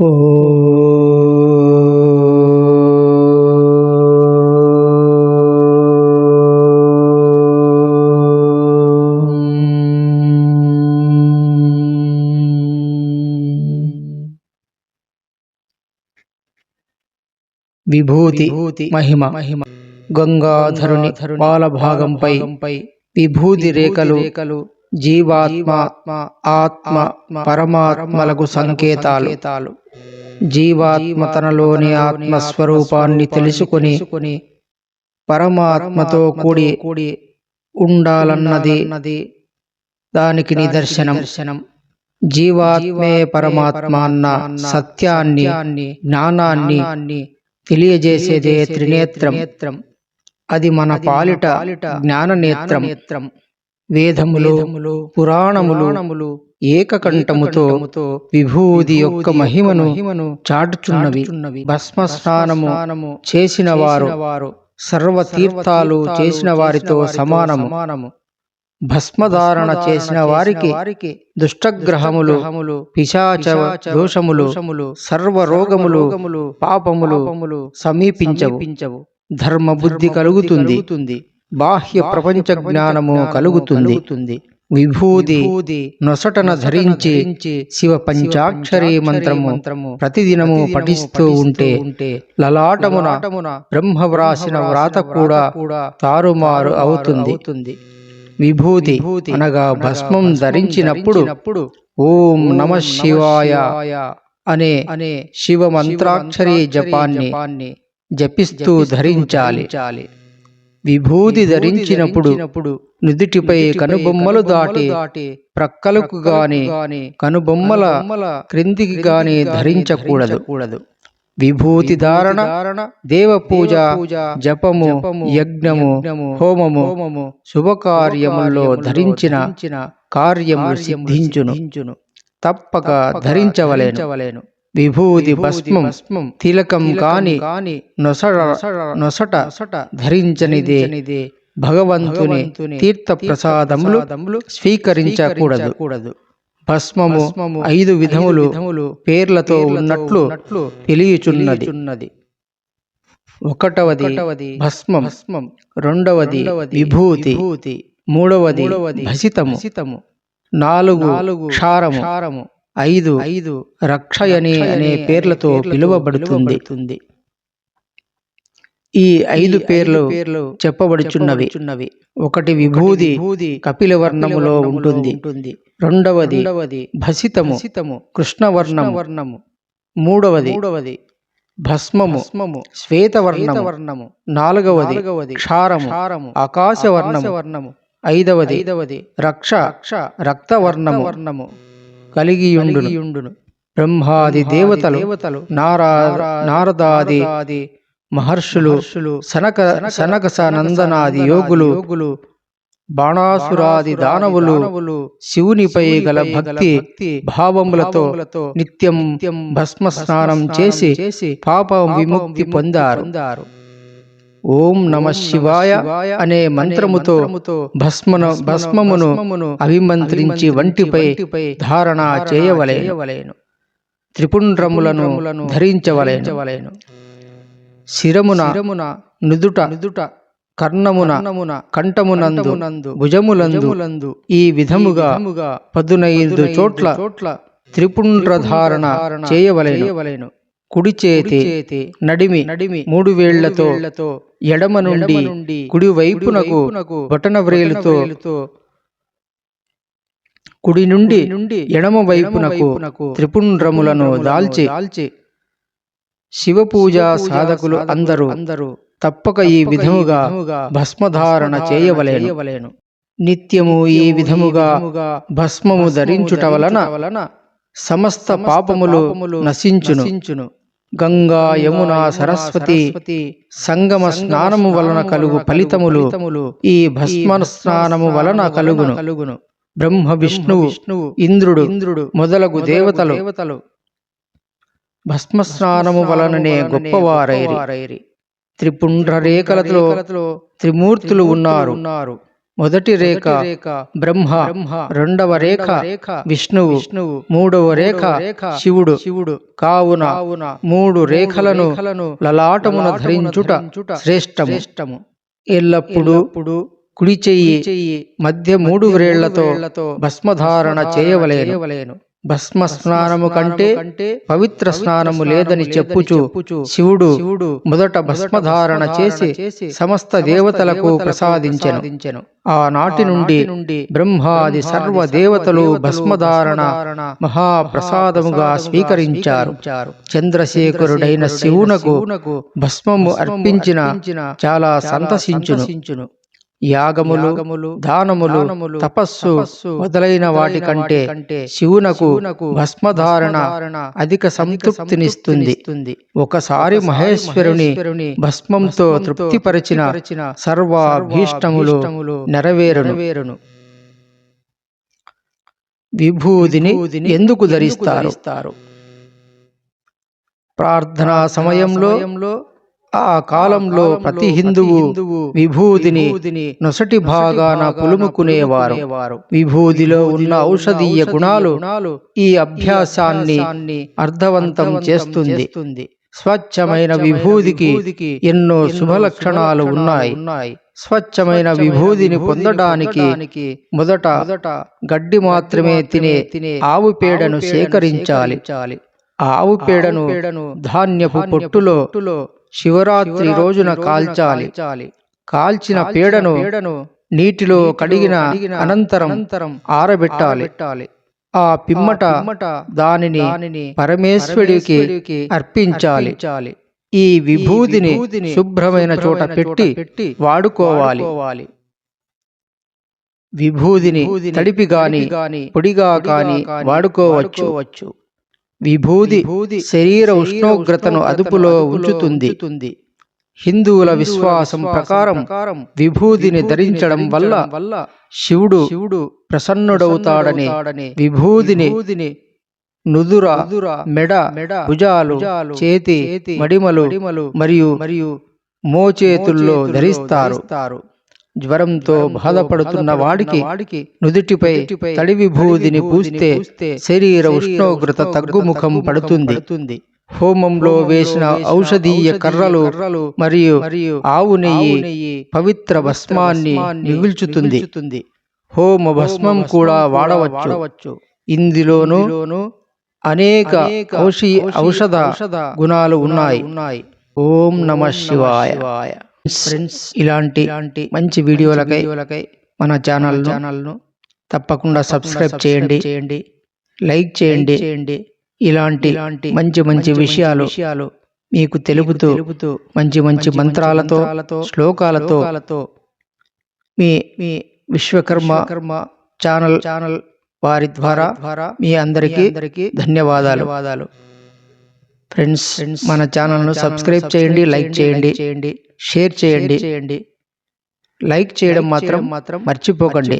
విభూతి మహిమ మహిమ. గంగాధరుని బాలభాగంపై విభూతి రేఖలు జీవాత్మ ఆత్మ పరమాత్మలకు సంకేతాలు. జీవాత్మ తనలోని ఆత్మస్వరూపాన్ని తెలుసుకుని పరమాత్మతో కూడి కూడి ఉండాలన్నది దానికి నిదర్శనం. జీవాత్మే పరమాత్మ అన్న సత్యాన్ని జ్ఞానాన్ని తెలియజేసేదే త్రినేత్రం. అది మన పాలిట జ్ఞాన నేత్రం వేదములు పురాణములు ఏకకంఠముతో విభూది యొక్క మహిమను చాటుచున్నవి. భస్మ స్నానము చేసిన వారు సర్వ తీర్థాలు చేసిన వారితో సమానము. భస్మధారణ చేసిన వారికి దుష్టగ్రహములు పిశాచ దోషములు సర్వ రోగములు పాపములు సమీపించవు. ధర్మ బుద్ధి కలుగుతుంది. బాహ్య ప్రపంచ జ్ఞానము కలుగుతుంది. విభూది నొసటన ధరించి శివ పంచాక్షరీ మంత్రము ప్రతిదినము పఠిస్తూ ఉంటే లలాటమున బ్రహ్మ వ్రాసిన వ్రాత కూడా తారుమారు అవుతుంది. విభూతి అనగా భస్మం ధరించినప్పుడు ఓం నమ శివాయ అనే అనే శివ మంత్రాక్షరి జపాన్ని జపిస్తూ ధరించాలి. విభూతి ధరించినప్పుడు నుదుటిపై కనుబొమ్మలు దాటి ప్రక్కలకు గాని కనుబొమ్మల క్రిందికి గాని ధరించకూడదు. విభూతి ధారణ దేవ పూజ జపము యజ్ఞము హోమము శుభకార్యముల్లో ధరించిన కార్యము సిద్ధించును. తప్పక ధరించవలేను. విభూతి భస్మం తిలకం కాని నొసట నొసట ధరించనిదే. భగవంతుని తీర్థ ప్రసాదములు స్వీకరించకూడదు. భస్మము ఐదు విధములు పేర్లతో ఉన్నట్లు తెలియచున్నది. ఒకటవది భస్మం రెండవది విభూతి మూడవది భసితము నాలుగు క్షారము. ఐదు ఐదు రక్షయని అనే పేర్లతో పిలువబడుతుంది. ఈ ఐదు పేర్లు పేర్లు చెప్పబడుచున్నవి. ఒకటి విభూది కపిలవర్ణములో ఉంటుంది. రెండవది భసితము కృష్ణవర్ణము. వర్ణము మూడవది మూడవది భస్మము శ్వేతవర్ణము. వర్ణము నాలుగవది క్షారము ఆకాశవర్ణము. వర్ణము ఐదవది ఐదవది రక్ష రక్తవర్ణము. వర్ణము కలిగియుండును. బ్రహ్మాది దేవతలు నారా నారదాది మహర్షులు సనక సనక సనందనాది యోగులు బాణాసురాది దానవులు శివునిపై గల భక్తి భావములతో నిత్యం భస్మ స్నానం చేసి పాప విముక్తి పొందారు. ఓం నమ శివాయ అనే మంత్రముతో భస్మన భస్మమును అభిమంత్రించి వంటిపై ధారణ చేయవలేను. త్రిపుండ్రములను ధరించవలేను. శిరమున నుదుట నుదుట కర్ణమున కంఠమునందు భుజములందు ఈ విధముగా పదునైదు చోట్ల త్రిపుండ్రధారణ చేయవలేను. కుడి చేతి నడిమి నడిమి మూడు వేళ్ళతో ఎడమ నుండి కుడి వైపునకు బటన వ్రేలుతో కుడి నుండి నుండి ఎడమ వైపునకు త్రిపుండ్రములను దాల్చి శివ పూజా సాధకులు అందరూ అందరూ తప్పక ఈ విధముగా భస్మధారణ చేయవలేను. నిత్యము ఈ విధముగా భస్మము ధరించుట వలన వలన సమస్త పాపములు నశించును. గంగా యమున సరస్వతి సంగమ స్నానము వలన కలుగు ఫలితములు. ఈ భస్మ స్నానము వలన కలుగును. కలుగును. బ్రహ్మ విష్ణువు ఇంద్రుడు ఇంద్రుడు మొదలగు దేవతలు. దేవతలు. భస్మస్నానము వలననే గొప్పవారైరి. త్రిపుండ్ర రేఖలతో త్రిమూర్తులు ఉన్నారు. మొదటి రేఖ బ్రహ్మ రెండవ రేఖ విష్ణువు మూడవ రేఖ శివుడు. శివుడు. కావున మూడు రేఖలను లలాటమున ధరించుట శ్రేష్టము. ఎల్లప్పుడూ కుడి చెయ్యి మధ్య మూడు వ్రేళ్ళతో భస్మధారణ చేయవలేను. భస్మ స్నానము కంటే పవిత్ర స్నానము లేదని చెప్పుచు శివుడు మొదట భస్మధారణ చేసి సమస్త దేవతలకు ప్రసాదించెను. ఆనాటి నుండి బ్రహ్మాది సర్వ దేవతలు భస్మధారణ మహాప్రసాదముగా స్వీకరించారు. చంద్రశేఖరుడైన శివునకు భస్మము అర్పించిన చాలా సంతసించును. యాగములు దానములు తపస్సు మొదలైన వాటి కంటే శివునకు భస్మధారణ అధిక సంతృప్తినిస్తుంది. ఒకసారి మహేశ్వరుని భస్మంతో తృప్తిపరిచిన సర్వాభీష్టములు నెరవేరును. విభూదిని ఎందుకు ధరిస్తారు? ప్రార్థనా సమయంలో ఆ కాలంలో ప్రతి హిందువు విభూదిని నొసటి భాగాన పులుముకునేవారు విభూదిలో ఉన్న ఔషధీయ గుణాలు ఈ అభ్యాసాన్ని అర్థవంతం చేస్తుంది. స్వచ్ఛమైన విభూదికి ఎన్నో శుభ లక్షణాలు ఉన్నాయి. స్వచ్ఛమైన విభూదిని పొందడానికి మొదట గడ్డి మాత్రమే తినే ఆవు పేడను సేకరించాలి. ఆవు పేడను ధాన్యపు పొట్టులో శివరాత్రి రోజున కాల్చాలి. కాల్చిన పేడను నీటిలో కడిగిన అనంతరం ఆరబెట్టాలి. ఆ పిమ్మట దానిని పరమేశ్వరుడికి అర్పించాలి. ఈ విభూతిని శుభ్రమైన చోట పెట్టి వాడుకోవాలి. విభూదిని తడిపి గాని పొడిగా కాని వాడుకోవచ్చు. విభూది శరీర ఉష్ణోగ్రతను అదుపులో ఉంచుతుంది. హిందువుల విశ్వాసం ప్రకారం విభూదిని ధరించడం వల్ల శివుడు శివుడు ప్రసన్నుడవుతాడని విభూదిని నుదుర మెడ భుజాలు చేతి మడిమలు మరియు మరియు మోచేతుల్లో ధరిస్తారు. జ్వరంతో బాధపడుతున్న వాడికి నుదుటిపై తడి విభూదిని పూస్తే శరీర ఉష్ణోగ్రత తగ్గుముఖం పడుతుంది. హోమంలో వేసిన ఔషధీయ కర్రలు మరియు ఆవు నెయ్యి పవిత్ర భస్మాన్ని మిగుల్చుతుంది. హోమ భస్మం కూడా వాడవచ్చు. ఇందులోనూ అనేక ఔషి ఔషధ గుణాలు ఉన్నాయి. ఓం నమ శివాయ. ఫ్రెండ్స్ ఇలాంటి మంచి వీడియోలకై మన ఛానల్ ఛానల్ను తప్పకుండా సబ్స్క్రైబ్ చేయండి చేయండి లైక్ చేయండి. చేయండి. ఇలాంటి మంచి మంచి విషయాలు విషయాలు మీకు తెలుపుతూ తెలుపుతూ మంచి మంచి మంత్రాలతో శ్లోకాలతో మీ మీ విశ్వకర్మ కర్మ ఛానల్ ఛానల్ వారి ద్వారా ద్వారా మీ అందరికీ అందరికీ ధన్యవాదాలు. వాదాలు ఫ్రెండ్స్ మన ఛానల్ను సబ్స్క్రైబ్ చేయండి లైక్ చేయండి చేయండి షేర్ చేయండి. చేయండి. లైక్ చేయడం మాత్రం మాత్రం మర్చిపోకండి.